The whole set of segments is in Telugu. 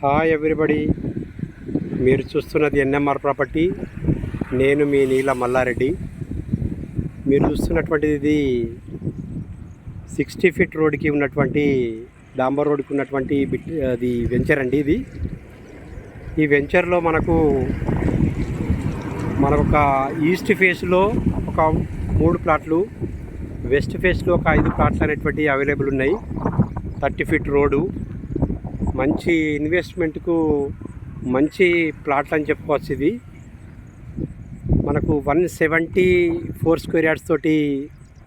Hi everybody. మీరు చూస్తున్నది ఎన్ఎంఆర్ ప్రాపర్టీ. నేను మీ నీల మల్లారెడ్డి. మీరు చూస్తున్నటువంటిది ఇది సిక్స్టీ ఫీట్ రోడ్కి ఉన్నటువంటి డాంబర్ రోడ్కి ఉన్నటువంటి బిట్ అది వెంచర్ అండి ఇది. ఈ వెంచర్లో మనకు మనకొక ఈస్ట్ ఫేస్లో ఒక మూడు ప్లాట్లు వెస్ట్ ఫేస్లో ఒక ఐదు ప్లాట్లు అనేటువంటి అవైలబుల్ ఉన్నాయి. థర్టీ ఫీట్ రోడ్డు మంచి ఇన్వెస్ట్మెంట్కు మంచి ప్లాట్లు అని చెప్పుకోవచ్చు ఇది. మనకు one seventy four square yards తోటి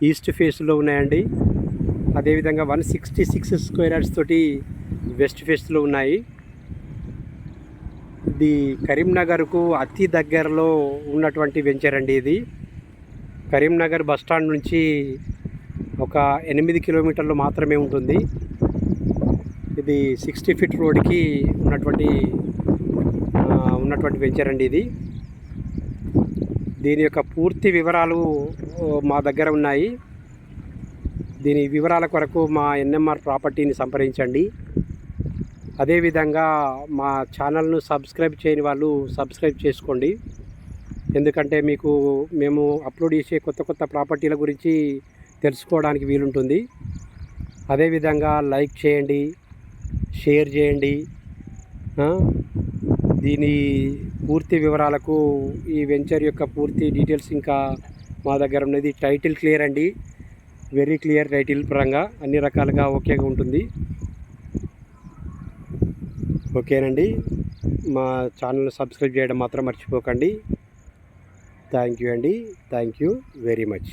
ఈస్ట్ ఫేస్లో ఉన్నాయండి. అదేవిధంగా one sixty six square yards తోటి వెస్ట్ ఫేస్లో ఉన్నాయి. ఇది కరీంనగర్కు అతి దగ్గరలో ఉన్నటువంటి వెంచర్ అండి ఇది. కరీంనగర్ బస్ స్టాండ్ నుంచి ఒక ఎనిమిది కిలోమీటర్లు మాత్రమే ఉంటుంది. ఇది సిక్స్టీ ఫీట్ రోడ్కి ఉన్నటువంటి ఉన్నటువంటి వెంచర్ అండి ఇది. దీని యొక్క పూర్తి వివరాలు మా దగ్గర ఉన్నాయి. దీని వివరాల కొరకు మా ఎన్ఎంఆర్ ప్రాపర్టీని సంప్రదించండి. అదేవిధంగా మా ఛానల్ను సబ్స్క్రైబ్ చేయని వాళ్ళు సబ్స్క్రైబ్ చేసుకోండి. ఎందుకంటే మీకు మేము అప్లోడ్ చేసే కొత్త కొత్త ప్రాపర్టీల గురించి తెలుసుకోవడానికి వీలుంటుంది. అదేవిధంగా లైక్ చేయండి. షేర్ చేయండి. దీని పూర్తి వివరాలకు ఈ వెంచర్ యొక్క పూర్తి డీటెయిల్స్ ఇంకా మా దగ్గర ఉన్నది. టైటిల్ క్లియర్ అండి. వెరీ క్లియర్ టైటిల్ పరంగా అన్ని రకాలుగా ఓకేగా ఉంటుంది. ఓకేనండి. మా ఛానల్ సబ్స్క్రైబ్ చేయడం మాత్రం మర్చిపోకండి. థ్యాంక్ యూ అండి. Thank you very much.